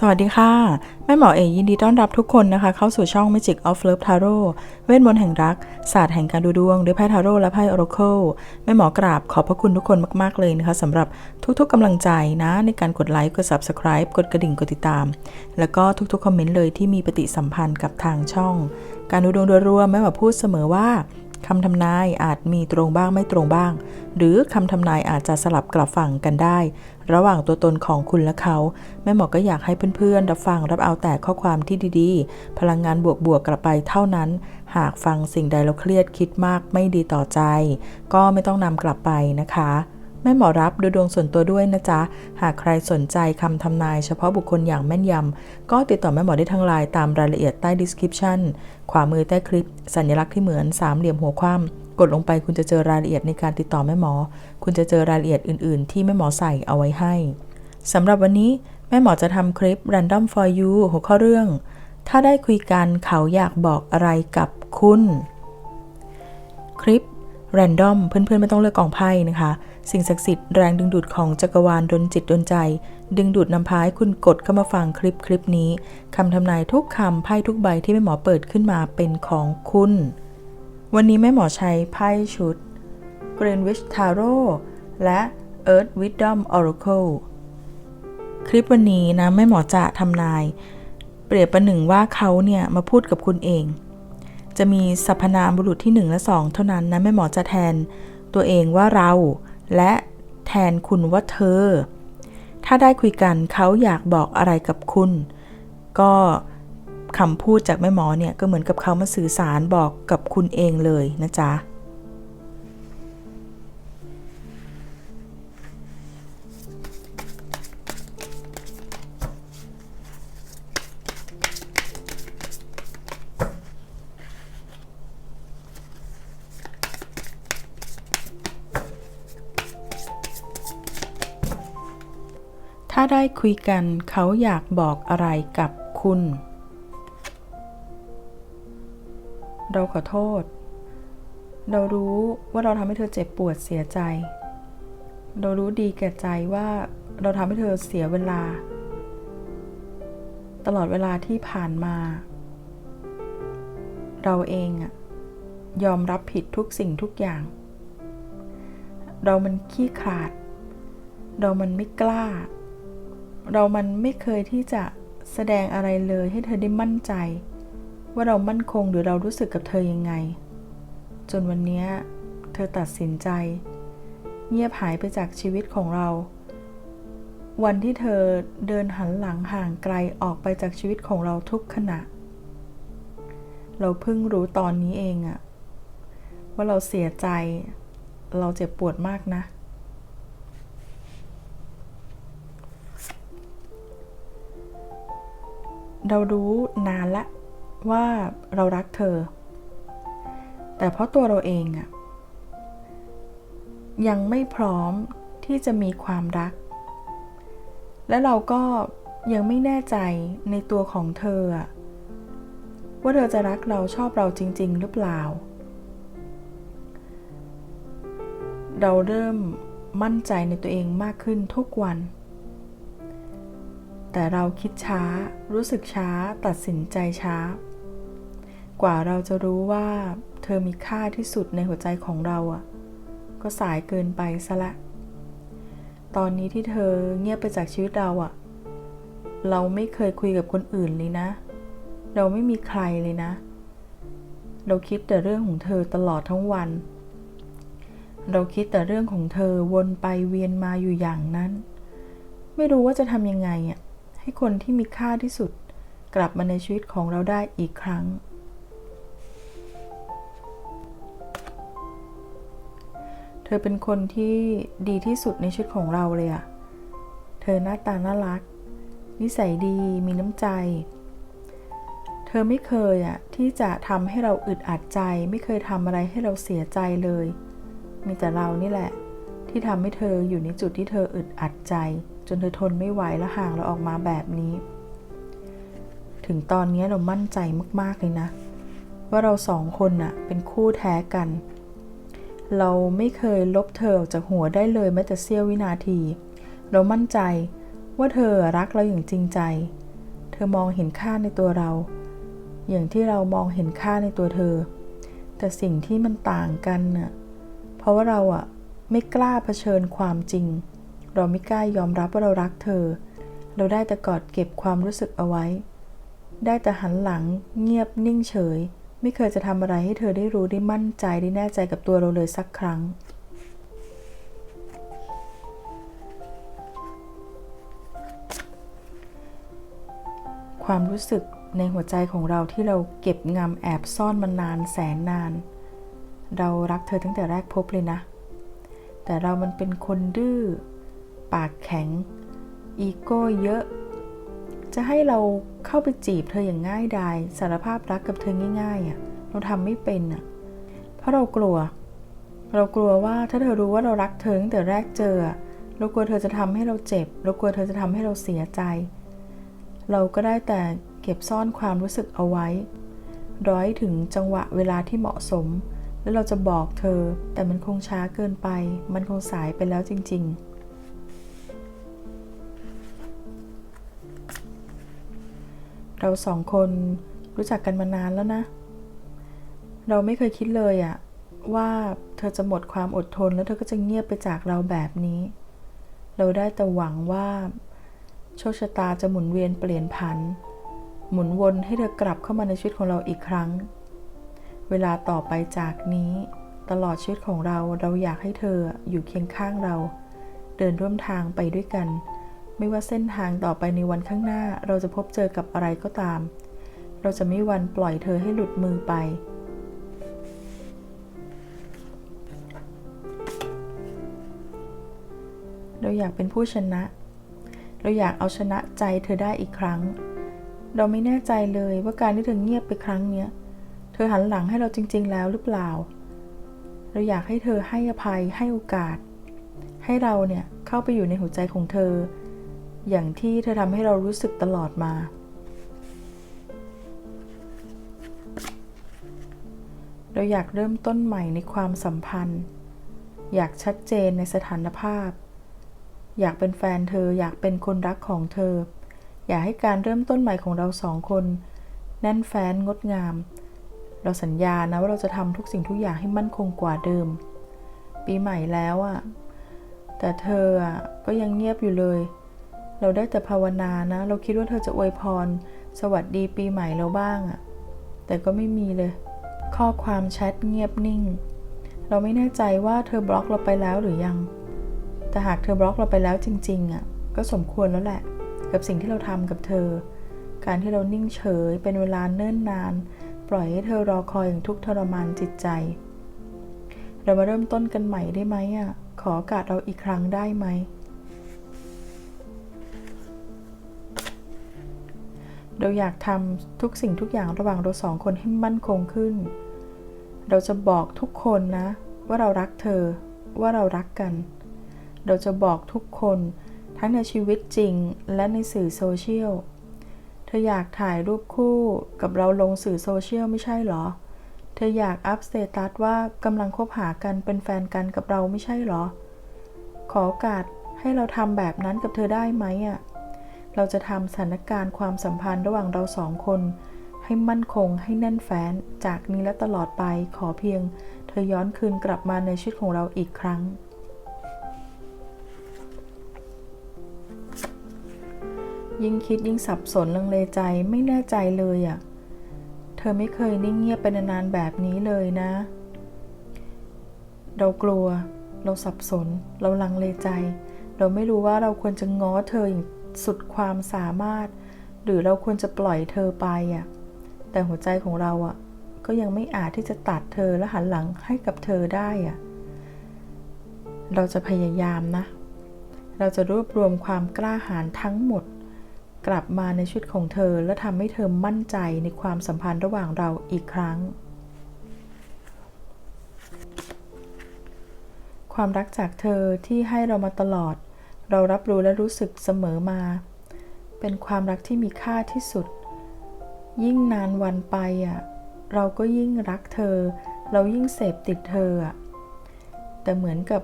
สวัสดีค่ะ แม่หมอเอยินดีต้อนรับทุกคนนะคะ เข้าสู่ช่อง Magic of Love Tarot เวทมนต์แห่งรัก ศาสตร์แห่งการดูดวงด้วยไพ่ทาโร่และไพ่ Oracle แม่หมอกราบขอบพระคุณทุกคนมาก ๆ เลยนะคะสำหรับทุกๆกำลังใจนะ ในการกดไลค์ กด Subscribe กดกระดิ่ง กดติดตาม แล้วก็ทุกๆ คอมเมนต์เลยที่มีปฏิสัมพันธ์กับทางช่อง การดูดวงโดยรวมแม่หมอพูดเสมอว่า คำทำนายอาจมีตรงบ้างไม่ตรงบ้าง หรือคำทำนายอาจจะสลับกลับฝั่งกันได้ ระหว่างตัวตนของคุณและเขา แม่หมอก็อยากให้เพื่อนๆ รับฟังรับเอาแต่ข้อความที่ดีๆ พลังงานบวกๆกลับไปเท่านั้น หากฟังสิ่งใดแล้วเครียดคิดมากไม่ดีต่อใจ ก็ไม่ต้องนำกลับไปนะคะ แม่หมอรับดูดวงส่วนตัวด้วยนะจ๊ะ หากใครสนใจคำทำนายเฉพาะบุคคลอย่างแม่นยำ ก็ติดต่อแม่หมอได้ทางไลน์ตามรายละเอียดใต้ description ขวามือใต้คลิป สัญลักษณ์ที่เหมือนสามเหลี่ยมหัวคว่ำกดลงไปคุณจะเจอรายละเอียดในการติดต่อแม่หมอ คุณจะเจอรายละเอียดอื่น ๆ ที่แม่หมอใส่เอาไว้ให้สำหรับวันนี้แม่หมอจะทำคลิป random for you หัวข้อเรื่อง ถ้าได้คุยกันเขาอยากบอกอะไรกับคุณ คลิปแรนดอมเพื่อนๆไม่ต้องเลือกกองไพ่นะคะ สิ่งศักดิ์สิทธิ์แรงดึงดูดของจักรวาลดนจิตดนใจ ดึงดูดนำพาให้คุณกดเข้ามาฟังคลิปคลิปนี้คำทำนายทุกคำไพ่ทุกใบที่แม่หมอเปิดขึ้นมาเป็นของคุณ วันนี้แม่หมอใช้ไพ่ชุด Greenwich Tarot และ Earth Wisdom Oracle คลิปวันนี้นะแม่หมอจะทำนาย เปรียบประหนึ่งว่าเขาเนี่ยมาพูดกับคุณเอง จะมีสรรพนามบุรุษที่ 1 และ 2 เท่านั้นนะแม่หมอจะแทนตัวเองว่าเรา และแทนคุณว่าเธอ ถ้าได้คุยกันเขาอยากบอกอะไรกับคุณ ก็คำพูดจากแม่หมอเนี่ยก็เหมือนกับเขามาสื่อสารบอกกับคุณเองเลยนะจ๊ะ ได้คุยกันเขาอยากบอกอะไรกับคุณ เราขอโทษ เรารู้ว่าเราทำให้เธอเจ็บปวดเสียใจ เรารู้ดีแก่ใจว่าเราทำให้เธอเสียเวลา ตลอดเวลาที่ผ่านมา เราเองอะยอมรับผิดทุกสิ่งทุกอย่าง เรามันขี้ขลาด เรามันไม่กล้า เรามันไม่เคยที่จะแสดงอะไรเลยให้เธอได้มั่นใจ ว่าเรามั่นคงหรือเรารู้สึกกับเธอยังไง จนวันนี้เธอตัดสินใจ เงียบหายไปจากชีวิตของเรา วันที่เธอเดินหันหลังห่างไกลออกไปจากชีวิตของเราทุกขณะ เราเพิ่งรู้ตอนนี้เองอะว่าเราเสียใจ เราเจ็บปวดมากนะ เรารู้นานละว่าเรารักเธอ แต่เพราะตัวเราเองอะยังไม่พร้อมที่จะมีความรัก และเราก็ยังไม่แน่ใจในตัวของเธอ ว่าเธอจะรักเราชอบเราจริง ๆ หรือเปล่า เราเริ่มมั่นใจในตัวเองมากขึ้นทุกวัน แต่เราคิดช้า รู้สึกช้า ตัดสินใจช้า กว่าเราจะรู้ว่า เธอมีค่าที่สุดในหัวใจของเราอะก็สายเกินไปซะละ ตอนนี้ที่เธอเงียบไปจากชีวิตเราอะเราไม่เคยคุยกับคนอื่นเลยนะ เราไม่มีใครเลยนะ เราคิดแต่เรื่องของเธอตลอดทั้งวัน เราคิดแต่เรื่องของเธอวนไปเวียนมาอยู่อย่างนั้น ไม่รู้ว่าจะทำยังไงอะ ให้คนที่มีค่าที่สุด กลับมาในชีวิตของเราได้อีกครั้ง เธอเป็นคนที่ดีที่สุดในชีวิตของเราเลยอะเธอหน้าตาน่ารัก นิสัยดีมีน้ำใจ เธอไม่เคยอะที่จะทำให้เราอึดอัดใจ ไม่เคยทำอะไรให้เราเสียใจเลย มีแต่เรานี่แหละ ที่ทำให้เธออยู่ในจุดที่เธออึดอัดใจ จนเธอทนไม่ไหวและห่างเราออกมาแบบนี้ ถึงตอนนี้เรามั่นใจมากๆเลยนะ ว่าเราสองคนน่ะเป็นคู่แท้กัน เราไม่เคยลบเธอออกจากหัวได้เลยแม้แต่เสี้ยววินาที เรามั่นใจว่าเธอรักเราอย่างจริงใจ เธอมองเห็นค่าในตัวเรา อย่างที่เรามองเห็นค่าในตัวเธอ แต่สิ่งที่มันต่างกันน่ะ เพราะว่าเราอะไม่กล้าเผชิญความจริง เราไม่กล้ายอมรับว่าเรารักเธอ เราได้แต่กอดเก็บความรู้สึกเอาไว้ ได้แต่หันหลังเงียบนิ่งเฉย ไม่เคยจะทำอะไรให้เธอได้รู้ได้มั่นใจได้แน่ใจกับตัวเราเลยสักครั้ง ความรู้สึกในหัวใจของเราที่เราเก็บงำแอบซ่อนมานานแสนนาน เรารักเธอตั้งแต่แรกพบเลยนะ แต่เรามันเป็นคนดื้อ ปากแข็ง อีโก้เยอะ จะให้เราเข้าไปจีบเธออย่างง่ายดายสารภาพรักกับเธอง่ายๆอะ่ะ เราทำไม่เป็นอะ เพราะเรากลัว เรากลัวว่าถ้าเธอรู้ว่าเรารักเธอตั้งแต่แรกเจอ เรากลัวเธอจะทำให้เราเจ็บ เรากลัวเธอจะทำให้เราเสียใจ เราก็ได้แต่เก็บซ่อนความรู้สึกเอาไว้ ร้อยถึงจังหวะเวลาที่เหมาะสมแล้วเราจะบอกเธอ แต่มันคงช้าเกินไป มันคงสายไปแล้วจริง ๆ เราสองคนรู้จักกันมานานแล้วนะ เราไม่เคยคิดเลยอะว่าเธอจะหมดความอดทนแล้วเธอก็จะเงียบไปจากเราแบบนี้ เราได้แต่หวังว่า โชคชะตาจะหมุนเวียนเปลี่ยนผัน หมุนวนให้เธอกลับเข้ามาในชีวิตของเราอีกครั้ง เวลาต่อไปจากนี้ ตลอดชีวิตของเราเราอยากให้เธออยู่เคียงข้างเรา เดินร่วมทางไปด้วยกัน ไม่ว่าเส้นทางต่อไปในวันข้างหน้าเราจะพบเจอกับอะไรก็ตาม เราจะไม่วันปล่อยเธอให้หลุดมือไป เราอยากเป็นผู้ชนะ เราอยากเอาชนะใจเธอได้อีกครั้ง เราไม่แน่ใจเลยว่าการที่เธอเงียบไปครั้งเนี้ย เธอหันหลังให้เราจริง ๆ แล้วหรือเปล่า เราอยากให้เธอให้อภัยให้โอกาส ให้เราเนี่ยเข้าไปอยู่ในหัวใจของเธอ อย่างที่เธอทำให้เรารู้สึกตลอดมา เราอยากเริ่มต้นใหม่ในความสัมพันธ์ อยากชัดเจนในสถานภาพ อยากเป็นแฟนเธอ อยากเป็นคนรักของเธอ อยากให้การเริ่มต้นใหม่ของเราสองคน แน่นแฟ้นงดงาม เราสัญญานะว่าเราจะทำทุกสิ่งทุกอย่างให้มั่นคงกว่าเดิม ปีใหม่แล้วอะ่ะแต่เธออะก็ยังเงียบอยู่เลย เราได้แต่ภาวนานะ เราคิดว่าเธอจะอวยพร สวัสดีปีใหม่เราบ้างอะ่ะแต่ก็ไม่มีเลย ข้อความแชทเงียบนิ่ง เราไม่แน่ใจว่าเธอบล็อกเราไปแล้วหรือยัง แต่หากเธอบล็อกเราไปแล้วจริงๆอะก็สมควรแล้วแหละ กับสิ่งที่เราทำกับเธอ การที่เรานิ่งเฉยเป็นเวลาเนิ่นนาน ปล่อยให้เธอรอคอยอย่างทุกข์ทรมานจิตใจ เรามาเริ่มต้นกันใหม่ได้ไหมอะขอโอกาสเราอีกครั้งได้ไหม เราอยากทำทุกสิ่งทุกอย่างระหว่างเราสองคนให้มั่นคงขึ้น เราจะบอกทุกคนนะ ว่าเรารักเธอ ว่าเรารักกัน เราจะบอกทุกคนทั้งในชีวิตจริงและในสื่อโซเชียล เธออยากถ่ายรูปคู่กับเราลงสื่อโซเชียลไม่ใช่เหรอ เธออยากอัพสเตตัสว่ากำลังคบหากันเป็นแฟนกันกับเราไม่ใช่เหรอ ขอโอกาสให้เราทำแบบนั้นกับเธอได้ไหมอะ เราจะทำสถานการณ์ความสัมพันธ์ระหว่างเราสองคน ให้มั่นคงให้แน่นแฟ้นจากนี้และตลอดไปขอเพียง เธอย้อนคืนกลับมาในชีวิตของเราอีกครั้ง ยิ่งคิดยิ่งสับสนลังเลใจไม่แน่ใจเลยอะ่ะเธอไม่เคยนิ่งเงียบไปนานแบบนี้เลยนะ เรากลัว เราสับสน เราลังเลใจ เราไม่รู้ว่าเราควรจะง้อเธออย่าง สุดความสามารถ หรือเราควรจะปล่อยเธอไปอะ่ะแต่หัวใจของเราอะ่ะ ก็ยังไม่อาจที่จะตัดเธอและหันหลังให้กับเธอได้อะ่ะเราจะพยายามนะ เราจะรวบรวมความกล้าหาญทั้งหมด กลับมาในชีวิตของเธอและทำให้เธอมั่นใจในความสัมพันธ์ระหว่างเราอีกครั้ง ความรักจากเธอที่ให้เรามาตลอด เรารับรู้และรู้สึกเสมอมา เป็นความรักที่มีค่าที่สุด ยิ่งนานวันไปอะเราก็ยิ่งรักเธอ เรายิ่งเสพติดเธออะแต่เหมือนกับ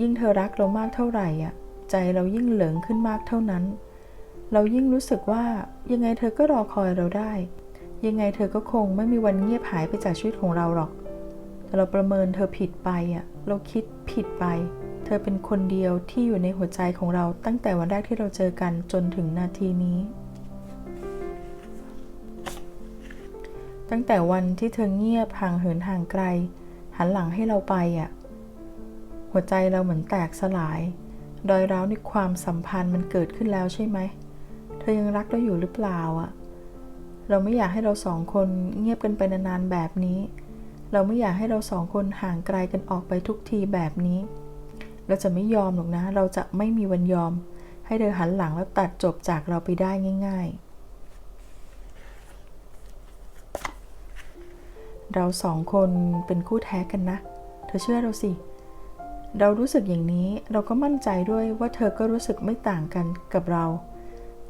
ยิ่งเธอรักเรามากเท่าไหร่อะใจเรายิ่งเหลิงขึ้นมากเท่านั้น เรายิ่งรู้สึกว่ายังไงเธอก็รอคอยเราได้ ยังไงเธอก็คงไม่มีวันเงียบหายไปจากชีวิตของเราหรอก แต่เราประเมินเธอผิดไปอะเราคิดผิดไป เธอเป็นคนเดียวที่อยู่ในหัวใจของเราตั้งแต่วันแรกที่เราเจอกันจนถึงนาทีนี้ ตั้งแต่วันที่เธอเงียบห่างเหินห่างไกล หันหลังให้เราไปอะ หัวใจเราเหมือนแตกสลายรอยร้าวในความสัมพันธ์มันเกิดขึ้นแล้วใช่ไหม เธอยังรักเราอยู่หรือเปล่าอะ เราไม่อยากให้เราสองคนเงียบกันไปนานๆแบบนี้ เราไม่อยากให้เราสองคนห่างไกลกันออกไปทุกทีแบบนี้ เราจะไม่ยอมหรอกนะ เราจะไม่มีวันยอม ให้เธอหันหลังแล้วตัดจบจากเราไปได้ง่าย ๆ เราสองคนเป็นคู่แท้กันนะ เธอเชื่อเราสิ เรารู้สึกอย่างนี้เราก็มั่นใจด้วยว่าเธอก็รู้สึกไม่ต่างกันกับเรา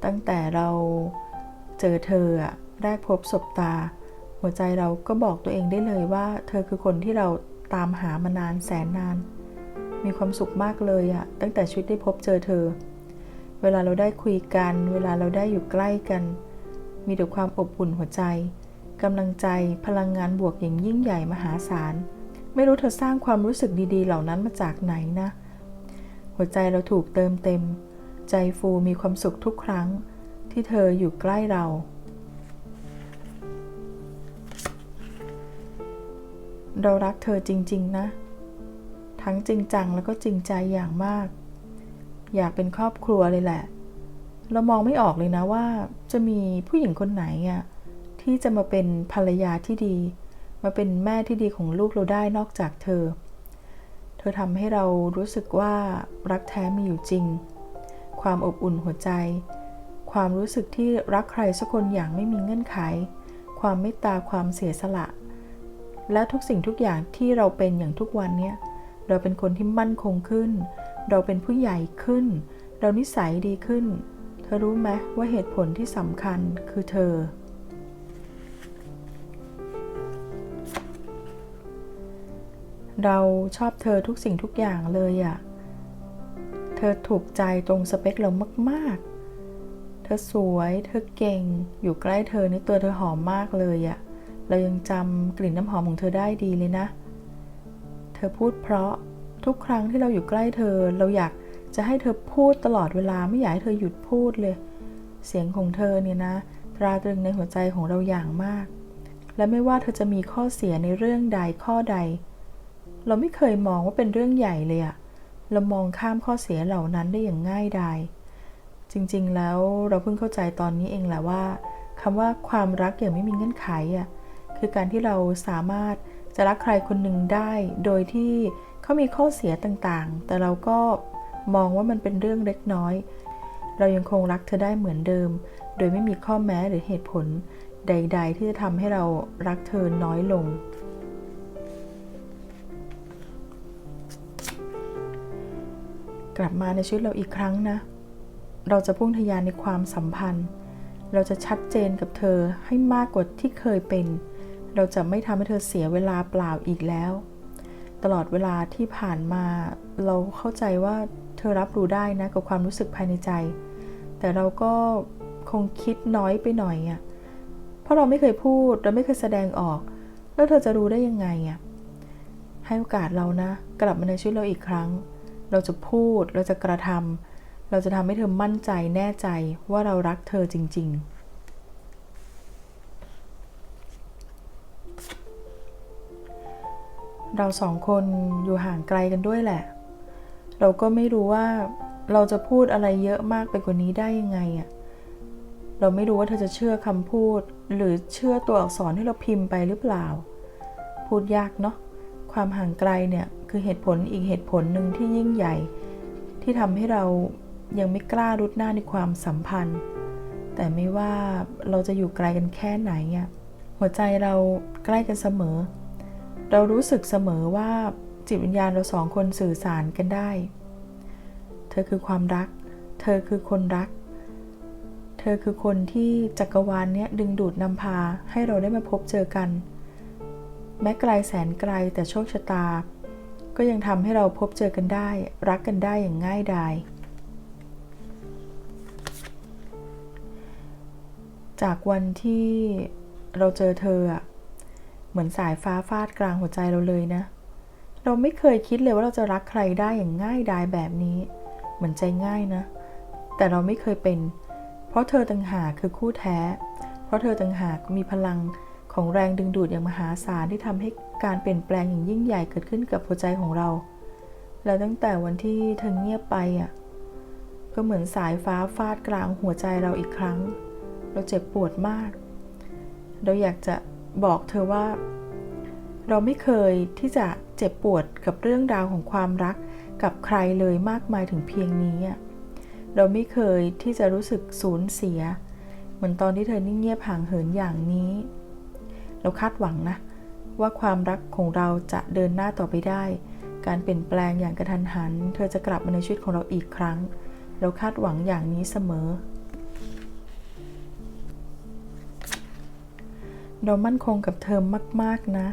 ตั้งแต่เราเจอเธอแรกพบศบตา หัวใจเราก็บอกตัวเองได้เลยว่า เธอคือคนที่เราตามหามานานแสนนาน มีความสุขมากเลยอะตั้งแต่ชีวิตได้พบเจอเธอ เวลาเราได้คุยกัน เวลาเราได้อยู่ใกล้กัน มีแต่ความอบอุ่นหัวใจกำลังใจพลังงานบวกอย่างยิ่งใหญ่มหาศาล ไม่รู้เธอสร้างความรู้สึกดีๆ เหล่านั้นมาจากไหนนะ หัวใจเราถูกเติมเต็ม ใจฟูมีความสุขทุกครั้ง ที่เธออยู่ใกล้เรา เรารักเธอจริง ๆ นะ ทั้งจริงจังแล้วก็จริงใจอย่างมาก อยากเป็นครอบครัวเลยแหละ เรามองไม่ออกเลยนะว่าจะมีผู้หญิงคนไหนอะที่จะมาเป็นภรรยาที่ดี มาเป็นแม่ที่ดีของลูกเราได้นอกจากเธอ เธอทำให้เรารู้สึกว่ารักแท้มีอยู่จริง ความอบอุ่นหัวใจ ความรู้สึกที่รักใครสักคนอย่างไม่มีเงื่อนไข ความเมตตาความเสียสละ และทุกสิ่งทุกอย่างที่เราเป็นอย่างทุกวันเนี้ย เราเป็นคนที่มั่นคงขึ้น เราเป็นผู้ใหญ่ขึ้น เรานิสัยดีขึ้น เธอรู้ไหมว่าเหตุผลที่สำคัญคือเธอ เราชอบเธอทุกสิ่งทุกอย่างเลยอะ่ะ เธอถูกใจตรงสเปคเรามาก ๆ เธอสวย เธอเก่ง อยู่ใกล้เธอนี่ตัวเธอหอมมากเลยอะ่ะ เรายังจำกลิ่นน้ำหอมของเธอได้ดีเลยนะเธอพูดเพราะทุกครั้งที่เราอยู่ใกล้เธอ เราอยากจะให้เธอพูดตลอดเวลาไม่อยากให้เธอหยุดพูดเลย เสียงของเธอเนี่ยนะ ตราตรึงในหัวใจของเราอย่างมาก และไม่ว่าเธอจะมีข้อเสียในเรื่องใดข้อใด เราไม่เคยมองว่าเป็นเรื่องใหญ่เลยอะเรามองข้ามข้อเสียเหล่านั้นได้อย่างง่ายดายจริงๆ แล้วเราเพิ่งเข้าใจตอนนี้เองแหละว่าคำว่าความรักอย่างไม่มีเงื่อนไขอะคือการที่เราสามารถ จะรักใครคนหนึ่งได้ โดยที่เขามีข้อเสียต่างๆ แต่เราก็มองว่ามันเป็นเรื่องเล็กน้อย เรายังคงรักเธอได้เหมือนเดิม โดยไม่มีข้อแม้หรือเหตุผลใด ๆ ที่จะทำให้เรารักเธอน้อยลง กลับมาในชีวิตเราอีกครั้งนะ เราจะพุ่งทะยานในความสัมพันธ์ เราจะชัดเจนกับเธอให้มากกว่าที่เคยเป็น เราจะไม่ทำให้เธอเสียเวลาเปล่าอีกแล้ว ตลอดเวลาที่ผ่านมา เราเข้าใจว่าเธอรับรู้ได้นะกับความรู้สึกภายในใจ แต่เราก็คงคิดน้อยไปหน่อยอะ่ะเพราะเราไม่เคยพูด เราไม่เคยแสดงออก แล้วเธอจะรู้ได้ยังไงอะ่ะให้โอกาสเรานะ กลับมาในชีวิตเราอีกครั้ง เราจะพูดเราจะกระทำเราจะทำให้เธอมั่นใจแน่ใจว่าเรารักเธอจริง ๆ เราสองคนอยู่ห่างไกลกันด้วยแหละ เราก็ไม่รู้ว่าเราจะพูดอะไรเยอะมากไปกว่านี้ได้ยังไงอะเราไม่รู้ว่าเธอจะเชื่อคำพูด หรือเชื่อตัวอักษรที่เราพิมพ์ไปหรือเปล่า พูดยากเนาะความห่างไกลเนี่ยคือเหตุผลอีกเหตุผลหนึ่งที่ยิ่งใหญ่ ที่ทำให้เรายังไม่กล้ารุดหน้าในความสัมพันธ์ แต่ไม่ว่าเราจะอยู่ไกลกันแค่ไหนอะหัวใจเราใกล้กันเสมอ เรารู้สึกเสมอว่าจิตวิญญาณเราสองคนสื่อสารกันได้ เธอคือความรัก เธอคือคนรัก เธอคือคนที่จักรวาลเนี้ยดึงดูดนำพาให้เราได้มาพบเจอกัน แม้ไกลแสนไกลแต่โชคชะตา ก็ยังทำให้เราพบเจอกันได้ รักกันได้อย่างง่ายดายจากวันที่เราเจอเธออะ เหมือนสายฟ้าฟาดกลางหัวใจเราเลยนะ เราไม่เคยคิดเลยว่าเราจะรักใครได้อย่างง่ายดายแบบนี้ เหมือนใจง่ายนะ แต่เราไม่เคยเป็น เพราะเธอต่างหากคือคู่แท้ เพราะเธอต่างหากมีพลังของแรงดึงดูดอย่างมหาศาลที่ทำให้การเปลี่ยนแปลงอย่างยิ่งใหญ่เกิดขึ้นกับหัวใจของเรา แล้วตั้งแต่วันที่เธอเงียบไปอะ ก็เหมือนสายฟ้าฟาดกลางหัวใจเราอีกครั้ง เราเจ็บปวดมาก เราอยากจะ บอกเธอว่า เราไม่เคยที่จะเจ็บปวดกับเรื่องราวของความรักกับใครเลยมากมายถึงเพียงนี้เราไม่เคยที่จะรู้สึกสูญเสีย เหมือนตอนที่เธอนิ่งเงียบห่างเหินอย่างนี้ เราคาดหวังนะ ว่าความรักของเราจะเดินหน้าต่อไปได้ การเปลี่ยนแปลงอย่างกระทันหัน เธอจะกลับมาในชีวิตของเราอีกครั้ง เราคาดหวังอย่างนี้เสมอ เรามั่นคงกับเธอมาก ๆ นะ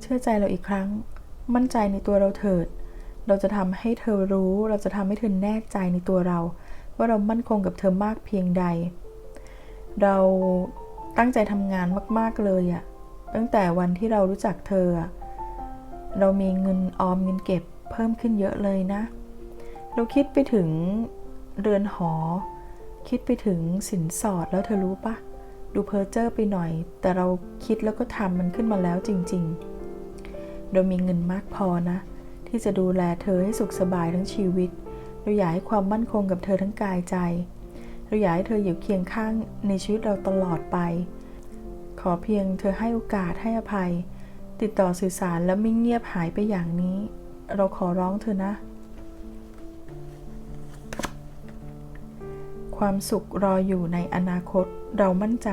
เชื่อใจเราอีกครั้ง มั่นใจในตัวเราเถิด เราจะทำให้เธอรู้ เราจะทำให้เธอแน่ใจในตัวเรา ว่าเรามั่นคงกับเธอมากเพียงใด เราตั้งใจทำงานมาก ๆ เลยอะตั้งแต่วันที่เรารู้จักเธอ เรามีเงินออมเงินเก็บเพิ่มขึ้นเยอะเลยนะ เราคิดไปถึงเรือนหอ คิดไปถึงสินสอดแล้วเธอรู้ปะ ดูเพอเจอร์ไปหน่อย แต่เราคิดแล้วก็ทำมันขึ้นมาแล้วจริง ๆ เรามีเงินมากพอนะ ที่จะดูแลเธอให้สุขสบายทั้งชีวิต เราอยากให้ความมั่นคงกับเธอทั้งกายใจ เราอยากให้เธออยู่เคียงข้างในชีวิตเราตลอดไป ขอเพียงเธอให้โอกาสให้อภัย ติดต่อสื่อสารแล้วไม่เงียบหายไปอย่างนี้ เราขอร้องเธอนะ ความสุขรออยู่ในอนาคตเรามั่นใจ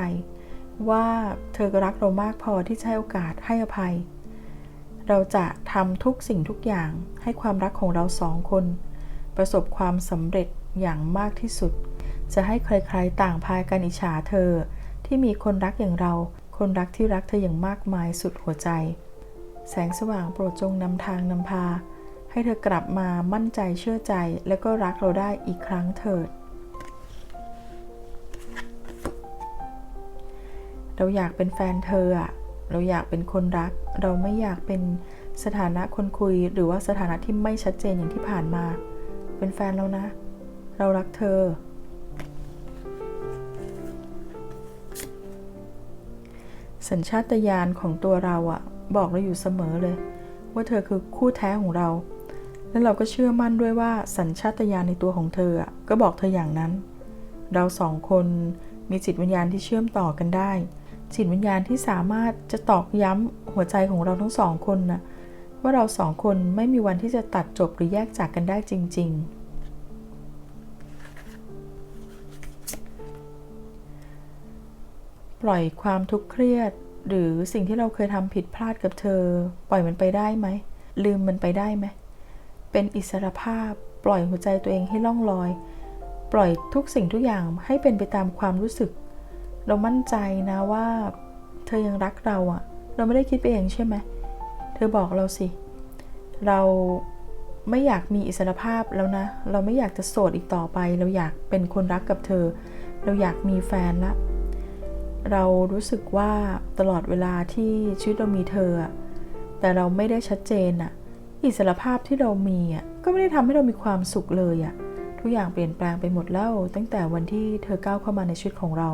ว่าเธอรักเรามากพอที่จะให้โอกาสให้อภัย เราจะทำทุกสิ่งทุกอย่างให้ความรักของเราสองคน ประสบความสำเร็จอย่างมากที่สุด จะให้ใครๆต่างพากันอิจฉาเธอ ที่มีคนรักอย่างเรา คนรักที่รักเธออย่างมากมายสุดหัวใจ แสงสว่างโปรดจงนำทางนำพา ให้เธอกลับมามั่นใจเชื่อใจและก็รักเราได้อีกครั้งเถิด เราอยากเป็นแฟนเธออะเราอยากเป็นคนรัก เราไม่อยากเป็นสถานะคนคุย หรือว่าสถานะที่ไม่ชัดเจนอย่างที่ผ่านมา เป็นแฟนเรานะ เรารักเธอ สัญชาตญาณของตัวเราอะบอกเราอยู่เสมอเลย ว่าเธอคือคู่แท้ของเรา และเราก็เชื่อมั่นด้วยว่าสัญชาตญาณในตัวของเธออะก็บอกเธออย่างนั้น เราสองคนมีจิตวิญญาณที่เชื่อมต่อกันได้ จิตวิญญาณที่สามารถจะตอกย้ำหัวใจของเราทั้งสองคนนะว่าเราสองคนไม่มีวันที่จะตัดจบหรือแยกจากกันได้จริง ๆปล่อยความทุกข์เครียด หรือสิ่งที่เราเคยทำผิดพลาดกับเธอ ปล่อยมันไปได้ไหม ลืมมันไปได้ไหม เป็นอิสรภาพ ปล่อยหัวใจตัวเองให้ล่องลอย ปล่อยทุกสิ่งทุกอย่างให้เป็นไปตามความรู้สึก เรามั่นใจนะว่า เธอยังรักเราอะเราไม่ได้คิดไปเองใช่ไหมเธอบอกเราสิ เราไม่อยากมีอิสรภาพแล้วนะ เราไม่อยากจะโสดอีกต่อไป เราอยากเป็นคนรักกับเธอ เราอยากมีแฟนละ เรารู้สึกว่าตลอดเวลาที่ชีวิตเรามีเธออะแต่เราไม่ได้ชัดเจนอะอิสรภาพที่เรามีอะก็ไม่ได้ทำให้เรามีความสุขเลยอะทุกอย่างเปลี่ยนแปลงไปหมดแล้วตั้งแต่วันที่เธอก้าวเข้ามาในชีวิตของเรา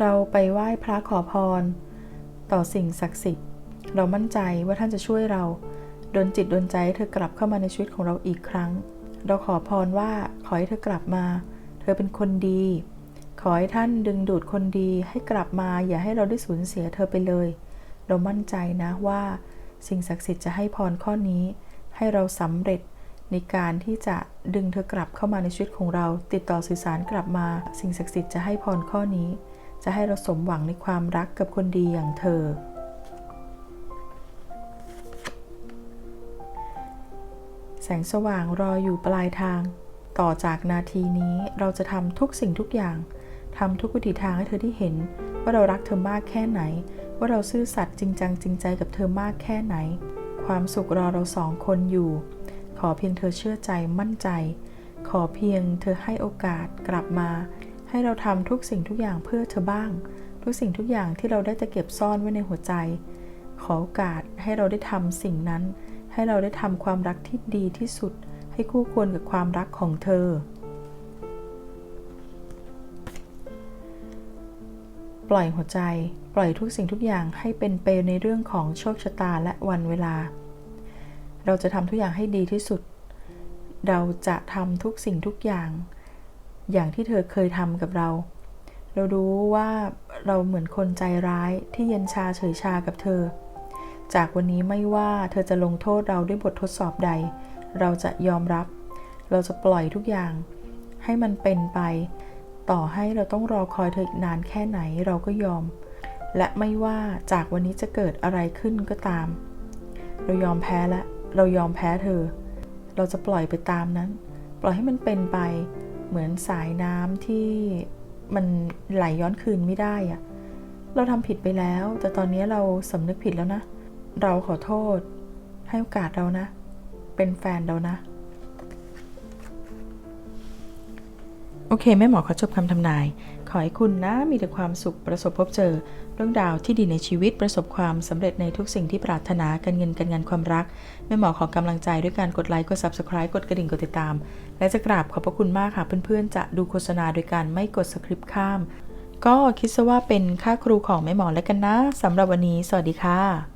เราไปไหว้พระขอพร ต่อสิ่งศักดิ์สิทธิ์ เรามั่นใจว่าท่านจะช่วยเราดลจิตดลใจให้เธอกลับเข้ามาในชีวิตของเราอีกครั้ง เราขอพรว่าขอให้เธอกลับมา เธอเป็นคนดี ขอให้ท่านดึงดูดคนดีให้กลับมาอย่าให้เราได้สูญเสียเธอไปเลย เรามั่นใจนะว่า สิ่งศักดิ์สิทธิ์จะให้พรข้อนี้ ให้เราสำเร็จในการที่จะดึงเธอกลับเข้ามาในชีวิตของเรา ติดต่อสื่อสารกลับมา สิ่งศักดิ์สิทธิ์จะให้พรข้อนี้ จะให้เราสมหวังในความรักกับคนดีอย่างเธอ แสงสว่างรออยู่ปลายทาง ต่อจากนาทีนี้เราจะทำทุกสิ่งทุกอย่างทำทุกวิถีทางให้เธอได้เห็น ว่าเรารักเธอมากแค่ไหน ว่าเราซื่อสัตย์จริงจังจริงใจกับเธอมากแค่ไหน ความสุขรอเราสองคนอยู่ ขอเพียงเธอเชื่อใจมั่นใจ ขอเพียงเธอให้โอกาสกลับมา ให้เราทำทุกสิ่งทุกอย่างเพื่อเธอบ้าง ทุกสิ่งทุกอย่างที่เราได้ตะเก็บซ่อนไว้ในหัวใจ ขอโอกาสให้เราได้ทำสิ่งนั้น ให้เราได้ทำความรักที่ดีที่สุด ให้คู่ควรกับความรักของเธอ ปล่อยหัวใจ ปล่อยทุกสิ่งทุกอย่างให้เป็นไปในเรื่องของโชคชะตาและวันเวลา เราจะทำทุกอย่างให้ดีที่สุดเราจะทำทุกสิ่งทุกอย่าง อย่างที่เธอเคยทำกับเรา เรารู้ว่าเราเหมือนคนใจร้ายที่เย็นชาเฉยชากับเธอ จากวันนี้ไม่ว่าเธอจะลงโทษเราด้วยบททดสอบใด เราจะยอมรับ เราจะปล่อยทุกอย่าง ให้มันเป็นไป ต่อให้เราต้องรอคอยเธออีกนานแค่ไหนเราก็ยอม และไม่ว่าจากวันนี้จะเกิดอะไรขึ้นก็ตาม เรายอมแพ้และ เรายอมแพ้เธอ เราจะปล่อยไปตามนั้น ปล่อยให้มันเป็นไป เหมือนสายน้ำที่มันไหลย้อนคืนไม่ได้อะเราทำผิดไปแล้ว แต่ตอนนี้เราสำนึกผิดแล้วนะ เราขอโทษ ให้โอกาสเรานะ เป็นแฟนเรานะ โอเคแม่หมอขอจบคำทำนาย ขอให้คุณนะมีแต่ความสุขประสบพบเจอ เรื่องราวที่ดีในชีวิตประสบความสำเร็จในทุกสิ่งที่ปรารถนาการเงินการงานความรักแม่หมอขอกำลังใจด้วยการกดไลค์กด Subscribe กดกระดิ่งกดติดตาม และจะกราบขอบพระคุณมากค่ะเพื่อนๆ จะดูโฆษณาโดยการไม่กดสคริปต์ข้าม ก็คิดซะว่าเป็นค่าครูของแม่หมอแล้วกันนะสำหรับวันนี้ สวัสดีค่ะ